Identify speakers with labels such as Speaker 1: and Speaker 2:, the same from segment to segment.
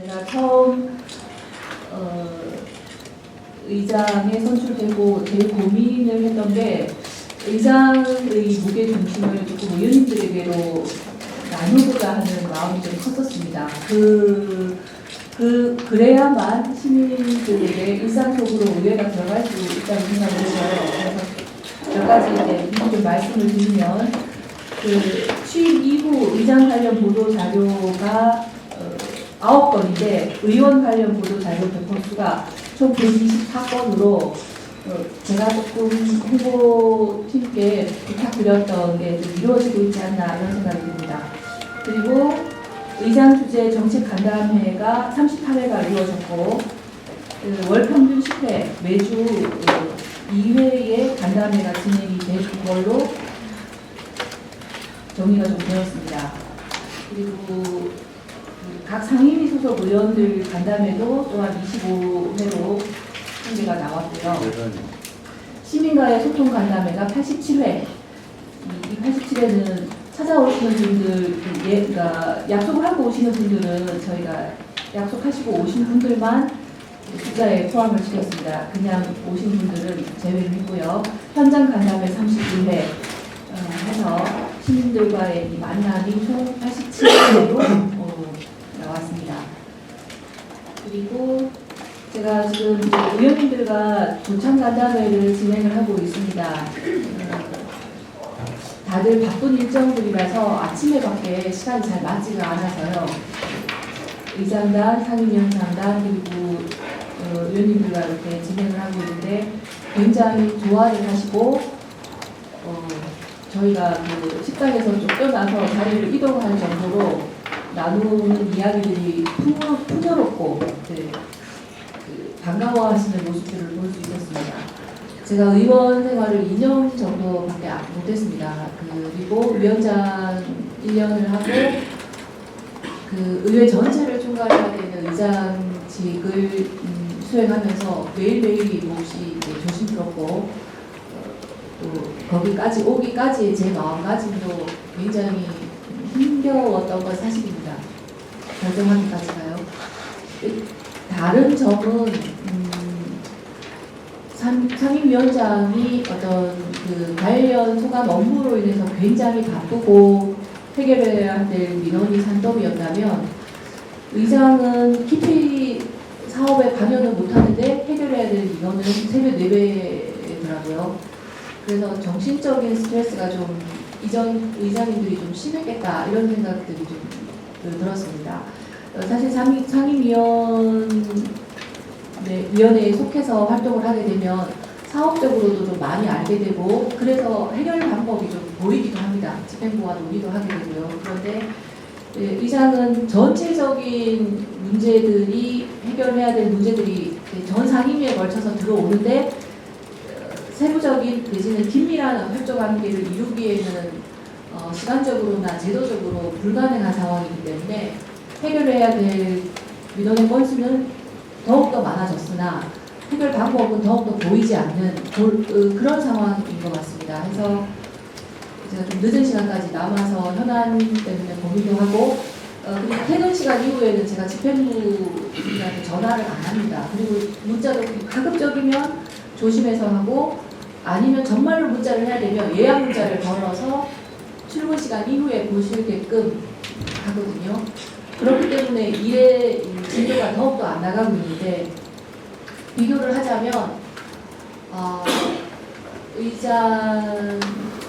Speaker 1: 제가 처음 어, 의장에 선출되고 제일 고민을 했던 게 의장의 무게 중심을 조금 의원님들에게로 나누고자 하는 마음이 좀 컸었습니다. 그, 그, 그래야만 시민들에게 일상적으로 의회가 들어갈 수 있다는 생각을 해서요. 그래서 몇 가지 이제 좀 말씀을 드리면 그 취임 이후 의장 관련 보도 아홉 건인데 의원 관련 보도 자료 배포 수가 총 124건으로 어, 제가 조금 후보팀께 부탁드렸던 게좀 이루어지고 있지 않나 이런 생각이 듭니다. 그리고 의장 주재 정책 간담회가 38회가 이루어졌고 그 월평균 10회 매주 어, 2회의 간담회가 진행이 된 걸로 정리가 좀 되었습니다. 그리고 그 각 상임위 소속 의원들 간담회도 또한 25회로 통계가 나왔고요. 시민과의 소통 간담회가 87회. 이 87회는 찾아오시는 분들, 예, 그러니까 약속을 하고 오시는 분들은 저희가 약속하시고 오신 분들만 숫자에 포함을 시켰습니다. 그냥 오신 분들은 제외했고요. 현장 간담회 31회 어, 해서 시민들과의 이 만남이 총 87회로 어, 나왔습니다. 그리고 제가 지금 의원님들과 조창 간담회를 진행을 하고 있습니다. 어, 다들 바쁜 일정들이라서 아침에밖에 시간이 잘 맞지가 않아서요. 의장단, 상임위원장단 그리고 어, 의원님들과 이렇게 진행을 하고 있는데 굉장히 좋아를 하시고 어, 저희가 그 식당에서 쫓겨나서 자리를 이동할 정도로 나누는 이야기들이 풍요, 풍요 롭고 네, 그 반가워하시는 모습들을 볼 수 있었습니다. 제가 의원 생활을 2년 정도밖에 안- 못했습니다. 그리고 위원장 1년을 하고 그 의회 전체를 총괄해야 되는 의장직을 음, 수행하면서 매일매일이 몹시 조심스럽고 어, 또 거기까지 오기까지의 제 마음가짐도 굉장히 힘겨웠던 건 사실입니다. 결정하기까지 가요. 다른 점은 음, 상, 상임위원장이 어떤 그 관련 소감 업무로 인해서 굉장히 바쁘고 해결해야 될 민원이 산더미였다면 의장은 키피 사업에 관여는 못하는데 해결해야 될 민원은 세배 네배더라고요. 그래서 정신적인 스트레스가 좀 이전 의장님들이 좀 심했겠다 이런 생각들이 좀 들었습니다. 어, 사실 상임, 상임위원 네, 위원회에 속해서 활동을 하게 되면 사업적으로도 좀 많이 알게 되고 그래서 해결 방법이 좀 보이기도 합니다. 집행부와 논의도 하게 되고요. 그런데 예, 의장은 전체적인 문제들이 해결해야 될 문제들이 전 상임위에 걸쳐서 들어오는데 어, 세부적인 내지는 긴밀한 협조 관계를 이루기에는 어, 시간적으로나 제도적으로 불가능한 상황이기 때문에 해결해야 될 민원의 건수는 더욱더 많아졌으나 해결 방법은 더욱더 보이지 않는 그, 그, 그런 상황인 것 같습니다. 해서 제가 좀 늦은 시간까지 남아서 현안 때문에 고민도 하고 어, 그리고 퇴근 시간 이후에는 제가 집행부한테 전화를 안 합니다. 그리고 문자도 가급적이면 조심해서 하고 아니면 정말로 문자를 해야 되면 예약 문자를 걸어서 출근 시간 이후에 보시게끔 하거든요. 그렇기 때문에 일의 진도가 더욱더 안 나가고 있는데 비교를 하자면 어,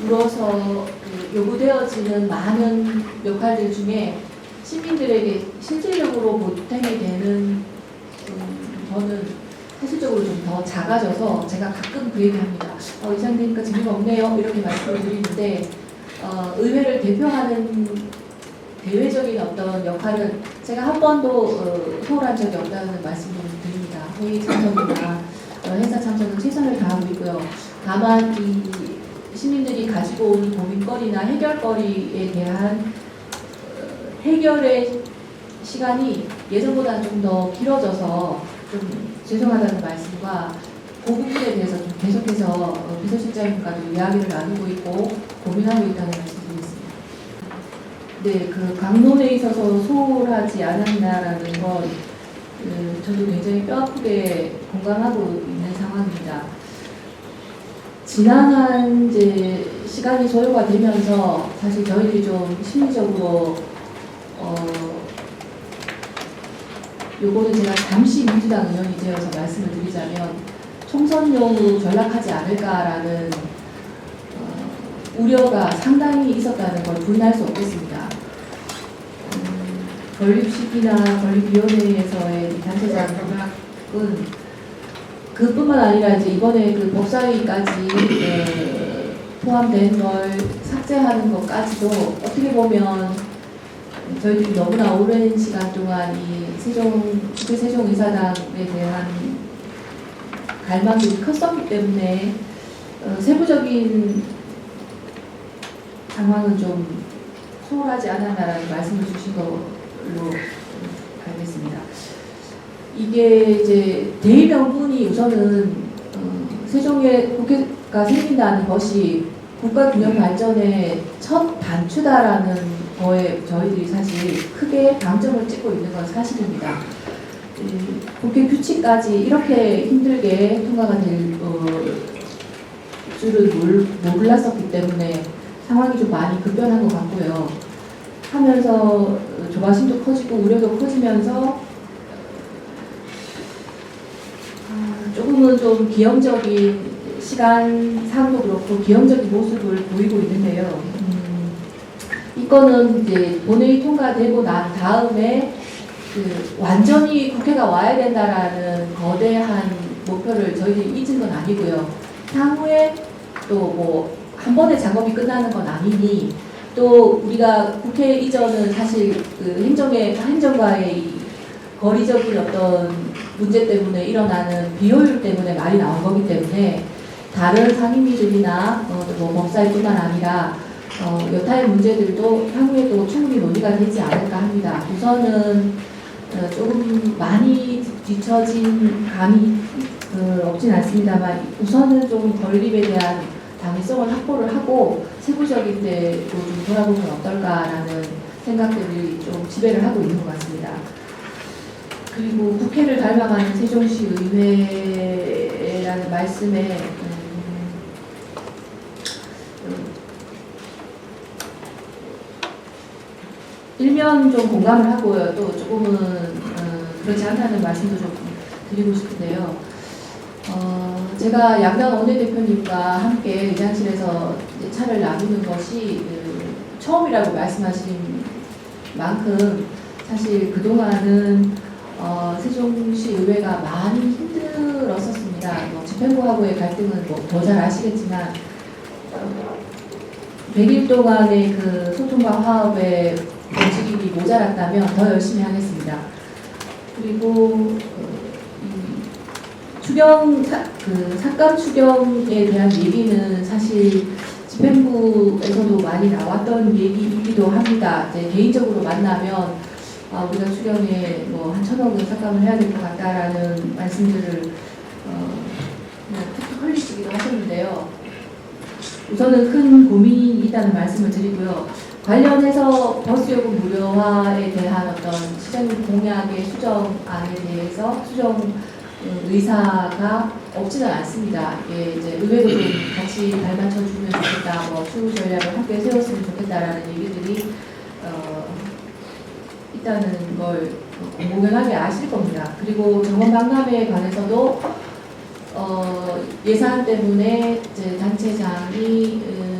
Speaker 1: 의장으로서 그 요구되어지는 많은 역할들 중에 시민들에게 실질적으로 보탬이 되는 음, 저는 사실적으로 좀 더 작아져서 제가 가끔 그 얘기합니다. 어, 의장님과 재미가 없네요 이렇게 말씀을 드리는데 어, 의회를 대표하는 대외적인 어떤 역할은 제가 한 번도 어, 소홀한 적이 없다는 말씀을 드립니다. 회의 참석이나 어, 행사 참석은 최선을 다하고 있고요. 다만 이 시민들이 가지고 오는 고민거리나 해결거리에 대한 어, 해결의 시간이 예전보다 좀 더 길어져서 좀 죄송하다는 말씀과 그 부분에 대해서 좀 계속해서 어, 비서실장님과도 이야기를 나누고 있고 고민하고 있다는 말씀 드리겠습니다. 네, 그 강론에 있어서 소홀하지 않았나라는 건 그, 저도 굉장히 뼈아프게 공감하고 있는 상황입니다. 지난한 이제 시간이 소요가 되면서 사실 저희들이 좀 심리적으로 어 요거는 제가 잠시 민주당 의원이 되어서 말씀을 드리자면 총선용으로 전락하지 않을까라는 어, 우려가 상당히 있었다는 걸 부인할 수 없겠습니다. 음, 건립식이나 건립위원회에서의 이 단체장 공약은 그뿐만 아니라 이제 이번에 그 법사위까지 에, 포함된 걸 삭제하는 것까지도 어떻게 보면 저희들이 너무나 오랜 시간 동안 이 세종 국회 세종이사당에 대한 갈망이 컸었기 때문에 어, 세부적인 상황은 좀 소홀하지 않았나라는 말씀을 주신 걸로 알겠습니다. 이게 이제 대의명분이 우선은 어, 세종의 국회가 생긴다는 것이 국가 균형 발전의 첫 단추다라는 거에 저희들이 사실 크게 방점을 찍고 있는 건 사실입니다. 이 국회 규칙까지 이렇게 힘들게 통과가 될 어, 줄은 몰, 몰랐었기 때문에 상황이 좀 많이 급변한 것 같고요. 하면서 조바심도 커지고 우려도 커지면서 아, 조금은 좀 기형적인 시간 상도 그렇고 기형적인 모습을 보이고 있는데요. 음, 이거는 이제 본회의 통과되고 난 다음에 그 완전히 국회가 와야 된다라는 거대한 목표를 저희들이 잊은 건 아니고요. 향후에 또 뭐 한 번에 작업이 끝나는 건 아니니 또 우리가 국회 이전은 사실 그 행정의 행정과의 이 거리적인 어떤 문제 때문에 일어나는 비효율 때문에 말이 나온 거기 때문에 다른 상임위들이나 어, 뭐 법사위뿐만 아니라 어, 여타의 문제들도 향후에도 충분히 논의가 되지 않을까 합니다. 우선은 어, 조금 많이 뒤처진 감이 어, 없진 않습니다만 우선은 좀 건립에 대한 당위성을 확보를 하고 세부적인 데로 좀 돌아보면 어떨까라는 생각들이 좀 지배를 하고 있는 것 같습니다. 그리고 국회를 닮아가는 세종시 의회라는 말씀에 음, 음, 일면 좀 공감을 하고요. 또 조금은 어, 그렇지 않다는 말씀도 좀 드리고 싶은데요. 어, 제가 양면 원내대표님과 함께 의장실에서 차를 나누는 것이 그, 처음이라고 말씀하신 만큼 사실 그동안은 어, 세종시 의회가 많이 힘들었었습니다. 뭐 집행부하고의 갈등은 뭐 더 잘 아시겠지만 어, 100일 동안의 그 소통과 화합의 움직임이 모자랐다면 더 열심히 하겠습니다. 그리고 어, 이 추경 사, 그 삭감 추경에 대한 얘기는 사실 집행부에서도 많이 나왔던 얘기이기도 합니다. 이제 개인적으로 만나면 아, 우리가 추경에 뭐 한 천억은 삭감을 해야 될 것 같다라는 말씀들을 어, 그냥 툭툭 흘리시기도 하셨는데요. 우선은 큰 고민이 있다는 말씀을 드리고요. 관련해서 버스 요금 무료화에 대한 어떤 시장님 공약의 수정안에 대해서 수정 어, 의사가 없지는 않습니다. 이게 이제 의회도 좀 같이 발맞춰 주면 좋겠다, 뭐 추후 전략을 함께 세웠으면 좋겠다라는 얘기들이 어, 있다는 걸 공공연하게 아실 겁니다. 그리고 정원 박람회에 관해서도 어, 예산 때문에 이제 단체장이 으, 뭐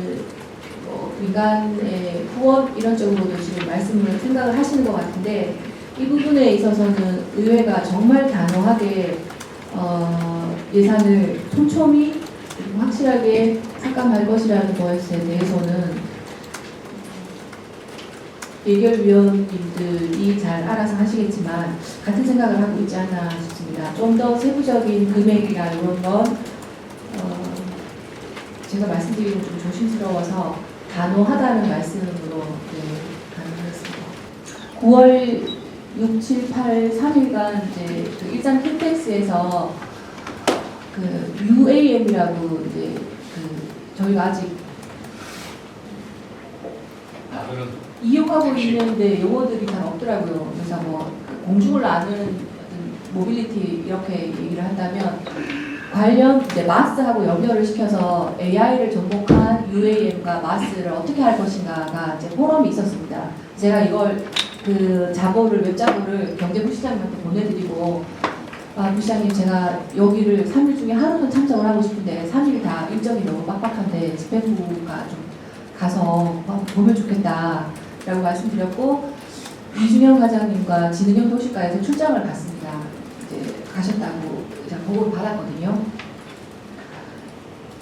Speaker 1: 민간의 후원 이런 쪽으로도 지금 말씀을 생각을 하시는 것 같은데 이 부분에 있어서는 의회가 정말 단호하게 어, 예산을 촘촘히 확실하게 삭감할 것이라는 것에 대해서는 예결위원님들이 잘 알아서 하시겠지만 같은 생각을 하고 있지 않나 싶습니다. 좀 더 세부적인 금액이나 이런 건 어, 제가 말씀드리고 좀 조심스러워서 단호하다는 말씀으로 네, 가능하겠습니다. 9월 6, 7, 8, 3일간 이제 그 일장 킨텍스에서 그 UAM이라고 이제 그 저희가 아직 이용하고 있는데 용어들이 잘 없더라고요. 그래서 뭐 공중을 어떤 모빌리티 이렇게 얘기를 한다면 관련 이제 마스하고 연결을 시켜서 AI를 접목한 UAM과 마스를 어떻게 할 것인가가 이제 포럼이 있었습니다. 제가 이걸 그 자보를 웹자보를 경제부 시장님한테 보내드리고 아, 부시장님 제가 여기를 3일 중에 하루는 참석을 하고 싶은데 3일 다 일정이 너무 빡빡한데 집행부가 좀 가서 보면 좋겠다 라고 말씀드렸고 이준영 과장님과 진흥형 도시과에서 출장을 갔습니다. 이제 가셨다고 보고를 받았거든요.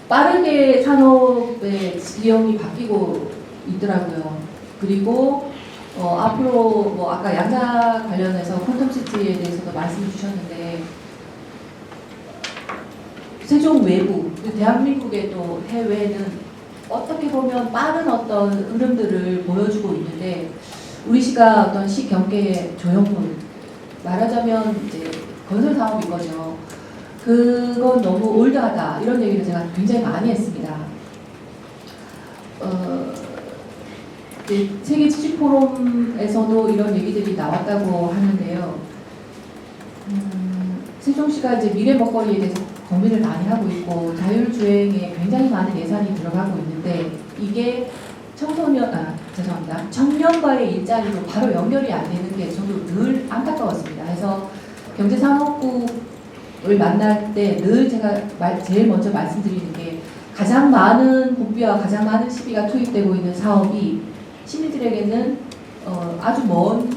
Speaker 1: 빠르게 산업의 지형이 바뀌고 있더라고요. 그리고 어, 앞으로 뭐 아까 양자 관련해서 퀀텀시티에 대해서도 말씀해 주셨는데 세종 외부, 그 대한민국의 또 해외는 어떻게 보면 빠른 어떤 흐름들을 보여주고 있는데 우리 시가 어떤 시 경계의 조형물 말하자면 이제 건설 사업인 거죠. 그건 너무 올드하다 이런 얘기를 제가 굉장히 많이 했습니다. 어, 이제 세계 지식 포럼에서도 이런 얘기들이 나왔다고 하는데요. 음, 세종시가 이제 미래 먹거리에 대해서 고민을 많이 하고 있고 자율주행에 굉장히 많은 예산이 들어가고 있는데 이게 청소년 아 죄송합니다 청년과의 일자리로 바로 연결이 안 되는 게 저도 늘 안타까웠습니다. 그래서 경제산업국 을 만날 때 늘 제가 말- 제일 먼저 말씀드리는 게 가장 많은 국비와 가장 많은 시비가 투입되고 있는 사업이 시민들에게는 어, 아주 먼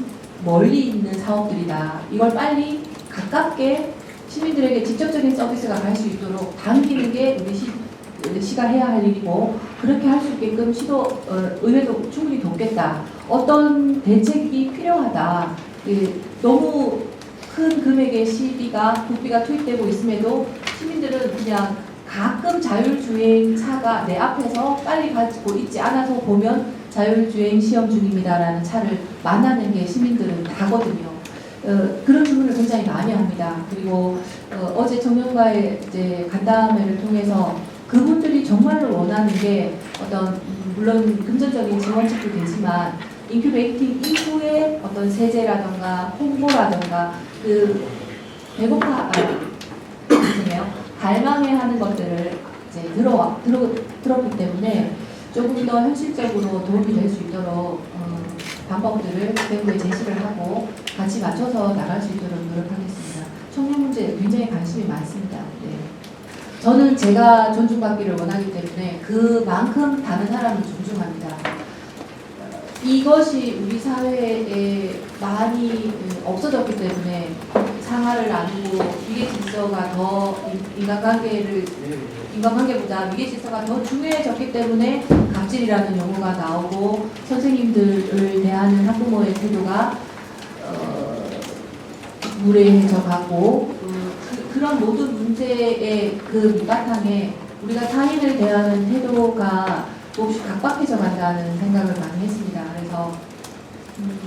Speaker 1: 멀리 있는 사업들이다. 이걸 빨리 가깝게 시민들에게 직접적인 서비스가 갈 수 있도록 당기는 게 우리 시, 시가 해야 할 일이고 그렇게 할 수 있게끔 시도 어, 의회도 충분히 돕겠다. 어떤 대책이 필요하다. 예, 너무 큰 금액의 시비가 국비가 투입되고 있음에도 시민들은 그냥 가끔 자율주행 차가 내 앞에서 빨리 가지고 있지 않아서 보면 자율주행 시험 중입니다라는 차를 만나는 게 시민들은 다거든요. 어, 그런 질문을 굉장히 많이 합니다. 그리고 어, 제 청년과의 이제 간담회를 통해서 그분들이 정말로 원하는 게 어떤 음, 물론 금전적인 지원책도 되지만 인큐베이팅 이후에 어떤 세제라던가 홍보라던가 그 배고파 아, 죄송해요 갈망해하는 것들을 이제 들어 들어 들었기 때문에 조금 더 현실적으로 도움이 될 수 있도록 어, 방법들을 대구에 제시를 하고 같이 맞춰서 나갈 수 있도록 노력하겠습니다. 청년 문제 굉장히 관심이 많습니다. 네. 저는 제가 존중받기를 원하기 때문에 그만큼 다른 사람을 존중합니다. 이것이 우리 사회에 많이 없어졌기 때문에 상하를 나누고 위계 질서가 더 인- 인간관계를 인간관계보다 위계 질서가 더 중요해졌기 때문에 갑질이라는 용어가 나오고 선생님들을 대하는 학부모의 태도가 어, 무례해져 가고 그, 그, 런 모든 문제의 그 밑바탕에 우리가 타인을 대하는 태도가 몹시 각박해져 간다는 생각을 많이 했습니다. 그래서 음,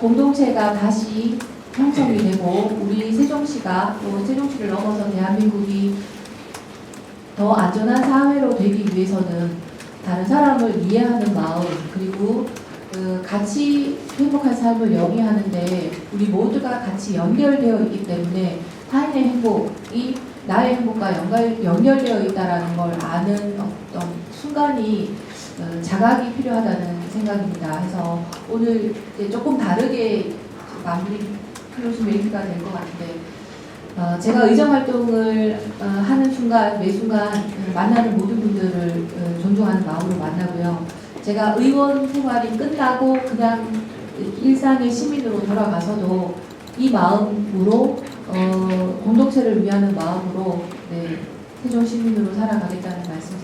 Speaker 1: 공동체가 다시 형성이 되고 우리 세종시가 또 세종시를 넘어서 대한민국이 더 안전한 사회로 되기 위해서는 다른 사람을 이해하는 마음 그리고 그 같이 행복한 삶을 영위하는데 우리 모두가 같이 연결되어 있기 때문에 타인의 행복이 나의 행복과 연결, 연결되어 있다라는 걸 아는 어떤 순간이 어, 자각이 필요하다는 생각입니다. 그래서 오늘 조금 다르게 마무리 클로즈 메이트가 될 것 같은데 어, 제가 의정 활동을 어, 하는 순간 매 순간 어, 만나는 모든 분들을 어, 존중하는 마음으로 만나고요. 제가 의원 생활이 끝나고 그냥 일상의 시민으로 돌아가서도 이 마음으로 어, 공동체를 위하는 마음으로 네, 세종 시민으로 살아가겠다는 말씀드립니다.